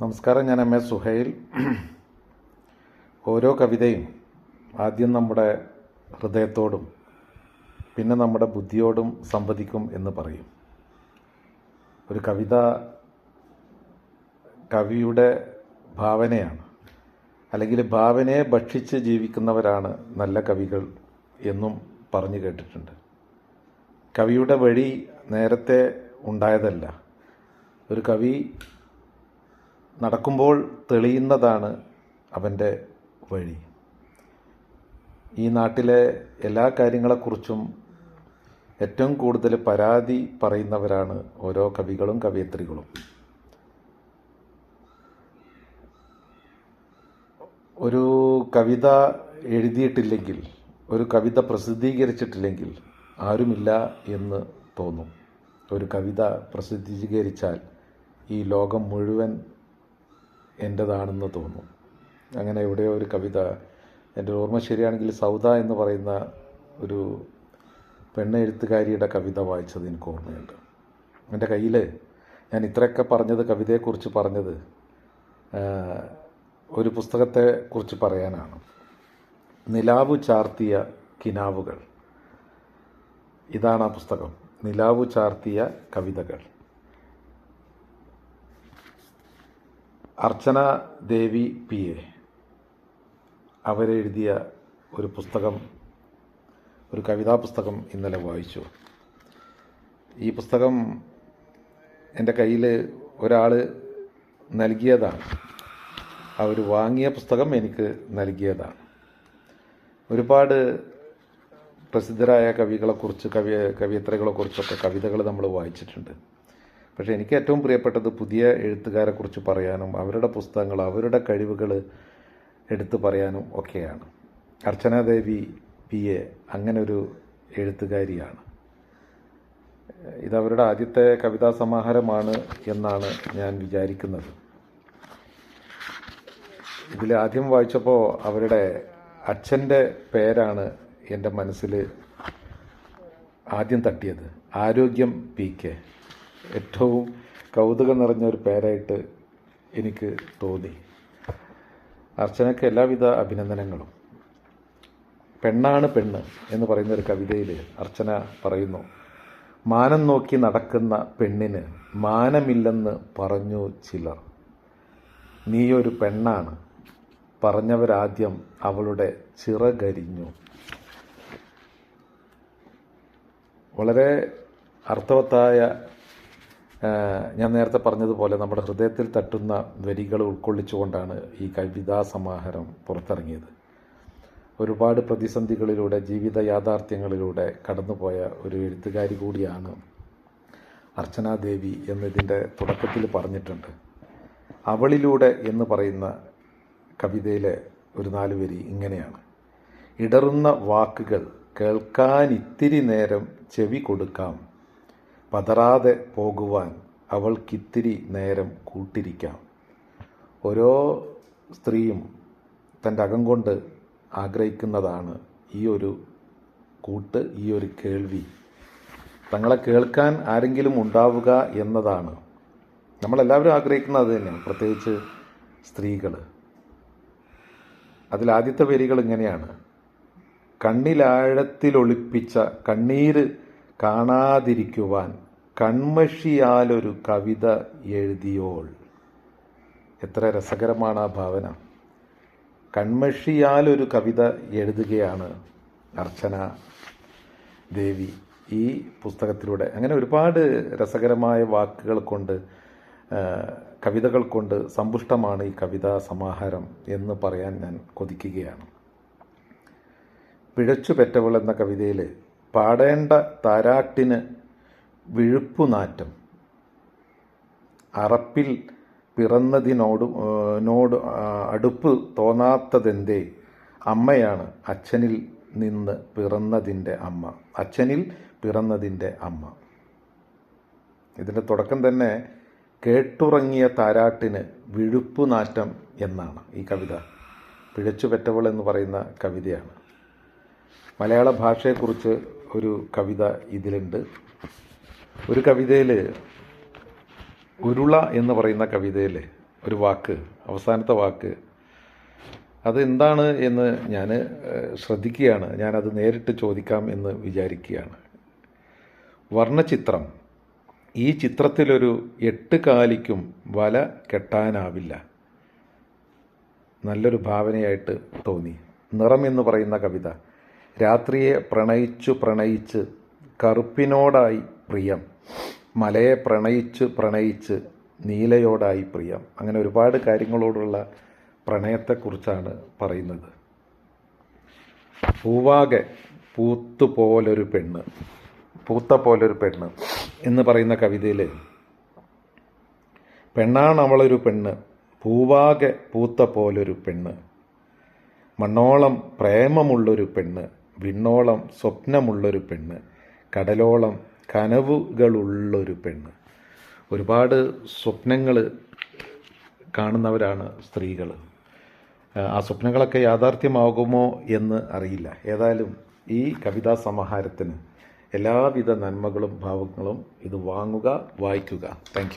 നമസ്കാരം ഞാൻ M S Suhail. ഓരോ കവിതയും ആദ്യം നമ്മുടെ ഹൃദയത്തോടും പിന്നെ നമ്മുടെ ബുദ്ധിയോടും സംവദിക്കും എന്ന് പറയും. ഒരു കവിത കവിയുടെ ഭാവനയാണ്. അല്ലെങ്കിൽ ഭാവനയെ ഭക്ഷിച്ച് ജീവിക്കുന്നവരാണ് നല്ല കവികൾ എന്നും പറഞ്ഞു കേട്ടിട്ടുണ്ട്. കവിയുടെ വഴി നേരത്തെ ഉണ്ടായതല്ല. ഒരു കവി നടക്കുമ്പോൾ തെളിയുന്നതാണ് അവന്റെ വഴി. ഈ നാട്ടിലെ എല്ലാ കാര്യങ്ങളെക്കുറിച്ചും ഏറ്റവും കൂടുതൽ പരാതി പറയുന്നവരാണ് ഓരോ കവികളും കവയത്രികളും. ഒരു കവിത എഴുതിയിട്ടില്ലെങ്കിൽ ഒരു കവിത പ്രസിദ്ധീകരിച്ചിട്ടില്ലെങ്കിൽ ആരുമില്ല എന്ന് തോന്നും. ഒരു കവിത പ്രസിദ്ധീകരിച്ചാൽ ഈ ലോകം മുഴുവൻ എന്റെതാണെന്ന് തോന്നും. അങ്ങനെ എവിടെയോ ഒരു കവിത എന്റെ ഓർമ്മ ശരിയാണെങ്കിൽ സൗദ എന്ന് പറയുന്ന ഒരു പെണ്ണ് എഴുത്തുകാരിയുടെ കവിത വായിച്ചത് എനിക്ക് ഓർമ്മയുണ്ട്. എന്റെ കയ്യിൽ ഞാൻ ഇത്രയൊക്കെ പറഞ്ഞത് കവിതയെക്കുറിച്ച് പറഞ്ഞത് ഒരു പുസ്തകത്തെ കുറിച്ച് പറയാനാണ്. നിലാവു ചാർത്തിയ കിനാവുകൾ. ഇതാണ് ആ പുസ്തകം. നിലാവു ചാർത്തിയ കവിതകൾ. Archana Devi P A. അവരെഴുതിയ ഒരു പുസ്തകം ഒരു കവിതാ പുസ്തകം ഇന്നലെ വായിച്ചു. ഈ പുസ്തകം എന്റെ കയ്യിൽ ഒരാൾ നൽകിയതാണ്. അവർ വാങ്ങിയ പുസ്തകം എനിക്ക് നൽകിയതാണ്. ഒരുപാട് പ്രസിദ്ധരായ കവികളെക്കുറിച്ച് കവി കവിയത്രകളെക്കുറിച്ചൊക്കെ കവിതകൾ നമ്മൾ വായിച്ചിട്ടുണ്ട്. പക്ഷേ എനിക്ക് ഏറ്റവും പ്രിയപ്പെട്ടത് പുതിയ എഴുത്തുകാരെക്കുറിച്ച് പറയാനും അവരുടെ പുസ്തകങ്ങൾ അവരുടെ കഴിവുകൾ എടുത്തു പറയാനും ഒക്കെയാണ്. അർച്ചനാദേവി പി. എ. അങ്ങനെ ഒരു എഴുത്തുകാരിയാണ് ഇതവരുടെ ആദ്യത്തെ കവിതാ സമാഹാരമാണ് എന്നാണ് ഞാൻ വിചാരിക്കുന്നത്. ഇതിൽ ആദ്യം വായിച്ചപ്പോൾ അവരുടെ അച്ഛന്റെ പേരാണ് എന്റെ മനസ്സിൽ ആദ്യം തട്ടിയത്. ആരോഗ്യം പി. കെ. ഏറ്റവും കൗതുകം നിറഞ്ഞ ഒരു പേരായിട്ട് എനിക്ക് തോന്നി. അർച്ചനയ്ക്ക് എല്ലാവിധ അഭിനന്ദനങ്ങളും. പെണ്ണാണ് പെണ്ണ് എന്ന് പറയുന്ന ഒരു കവിതയിൽ അർച്ചന പറയുന്നു മാനം നോക്കി നടക്കുന്ന പെണ്ണിന് മാനമില്ലെന്ന് പറഞ്ഞു ചിലർ. നീയൊരു പെണ്ണാണ്. പറഞ്ഞവരാദ്യം അവളുടെ ചിറകരിഞ്ഞു. വളരെ അർത്ഥവത്തായ ഞാൻ നേരത്തെ പറഞ്ഞതുപോലെ നമ്മുടെ ഹൃദയത്തിൽ തട്ടുന്ന വരികൾ ഉൾക്കൊള്ളിച്ചുകൊണ്ടാണ് ഈ കവിതാ സമാഹാരം പുറത്തിറങ്ങിയത്. ഒരുപാട് പ്രതിസന്ധികളിലൂടെ ജീവിത യാഥാർത്ഥ്യങ്ങളിലൂടെ കടന്നുപോയ ഒരു എഴുത്തുകാരി കൂടിയാണ് അർച്ചനാദേവി എന്നതിന്റെ തുടക്കത്തിൽ പറഞ്ഞിട്ടുണ്ട്. അവളിലൂടെ എന്ന് പറയുന്ന കവിതയിലെ ഒരു നാല് വരി ഇങ്ങനെയാണ്. ഇടറുന്ന വാക്കുകൾ കേൾക്കാൻ ഇത്തിരി നേരം ചെവി കൊടുക്കാം. പതറാതെ പോകുവാൻ അവൾക്കിത്തിരി നേരം കൂട്ടിരിക്കാം ഓരോ സ്ത്രീയും തന്റെ അകം കൊണ്ട് ആഗ്രഹിക്കുന്നതാണ് ഈ ഒരു കൂട്ട് ഈ ഒരു കേൾവി. തങ്ങളെ കേൾക്കാൻ ആരെങ്കിലും ഉണ്ടാവുക എന്നതാണ്. നമ്മളെല്ലാവരും ആഗ്രഹിക്കുന്നത് അത് തന്നെയാണ് പ്രത്യേകിച്ച് സ്ത്രീകൾ. അതിലാദ്യത്തെ വരികൾ ഇങ്ങനെയാണ്. കണ്ണിലാഴത്തിലൊളിപ്പിച്ച കണ്ണീര് കാണാതിരിക്കുവാൻ കൺമഷിയാലൊരു കവിത എഴുതിയോൾ. എത്ര രസകരമാണ് ആ ഭാവന. കൺമഷിയാലൊരു കവിത എഴുതുകയാണ് അർച്ചന ദേവി ഈ പുസ്തകത്തിലൂടെ. അങ്ങനെ ഒരുപാട് രസകരമായ വാക്കുകൾ കൊണ്ട് കവിതകൾ കൊണ്ട് സമ്പുഷ്ടമാണ് ഈ കവിതാ സമാഹാരം എന്ന് പറയാൻ ഞാൻ കൊതിക്കുകയാണ്. പിഴച്ചു പെറ്റവൾ എന്ന കവിതയിൽ പാടേണ്ട താരാട്ടിന് വിഴുപ്പുനാറ്റം. അറപ്പിൽ പിറന്നതിനോട് നോട് അടുപ്പ് തോന്നാത്തതെന്തേ? അമ്മയാണ് അച്ഛനിൽ നിന്ന് പിറന്നതിന്റെ അമ്മ. അച്ഛനിൽ പിറന്നതിന്റെ അമ്മ. ഇതിന്റെ തുടക്കം തന്നെ കേട്ടുറങ്ങിയ താരാട്ടിന് വിഴുപ്പുനാറ്റം എന്നാണ് ഈ കവിത. പിഴച്ചുപെറ്റവൾ എന്ന് പറയുന്ന കവിതയാണ്. മലയാള ഭാഷയെക്കുറിച്ച് ഒരു കവിത ഇതിലുണ്ട്. ഒരു കവിതയിൽ ഉരുള എന്ന് പറയുന്ന കവിതയിൽ ഒരു വാക്ക് അവസാനത്തെ വാക്ക് അത് എന്താണ് എന്ന് ഞാൻ ശ്രദ്ധിക്കുകയാണ്. ഞാനത് നേരിട്ട് ചോദിക്കാം എന്ന് വിചാരിക്കുകയാണ്. വർണചിത്രം. ഈ ചിത്രത്തിലൊരു എട്ട് കാലിക്കും വല കെട്ടാനാവില്ല. നല്ലൊരു ഭാവനയായിട്ട് തോന്നി. നിറം എന്ന് പറയുന്ന കവിത. രാത്രിയെ പ്രണയിച്ചു പ്രണയിച്ച് കറുപ്പിനോടായി പ്രിയം മലയെ പ്രണയിച്ചു പ്രണയിച്ച് നീലയോടായി പ്രിയം. അങ്ങനെ ഒരുപാട് കാര്യങ്ങളോടുള്ള പ്രണയത്തെക്കുറിച്ചാണ് പറയുന്നത്. പൂവാകെ പൂത്തുപോലൊരു പെണ്ണ് പൂത്ത പോലൊരു പെണ്ണ് എന്ന് പറയുന്ന കവിതയിൽ പെണ്ണാണ് അവളൊരു പെണ്ണ് പൂവാകെ പൂത്ത പോലൊരു പെണ്ണ് മണ്ണോളം പ്രേമമുള്ളൊരു പെണ്ണ് വിണ്ണോളം സ്വപ്നമുള്ളൊരു പെണ്ണ് കടലോളം കനവുകളുള്ളൊരു പെണ്ണ്. ഒരുപാട് സ്വപ്നങ്ങൾ കാണുന്നവരാണ് സ്ത്രീകൾ ആ സ്വപ്നങ്ങളൊക്കെ യാഥാർത്ഥ്യമാകുമോ എന്ന് അറിയില്ല. ഏതായാലും ഈ കവിതാ സമാഹാരത്തിന് എല്ലാവിധ നന്മകളും ഭാവങ്ങളും ഇത് വാങ്ങുക വായിക്കുക. താങ്ക്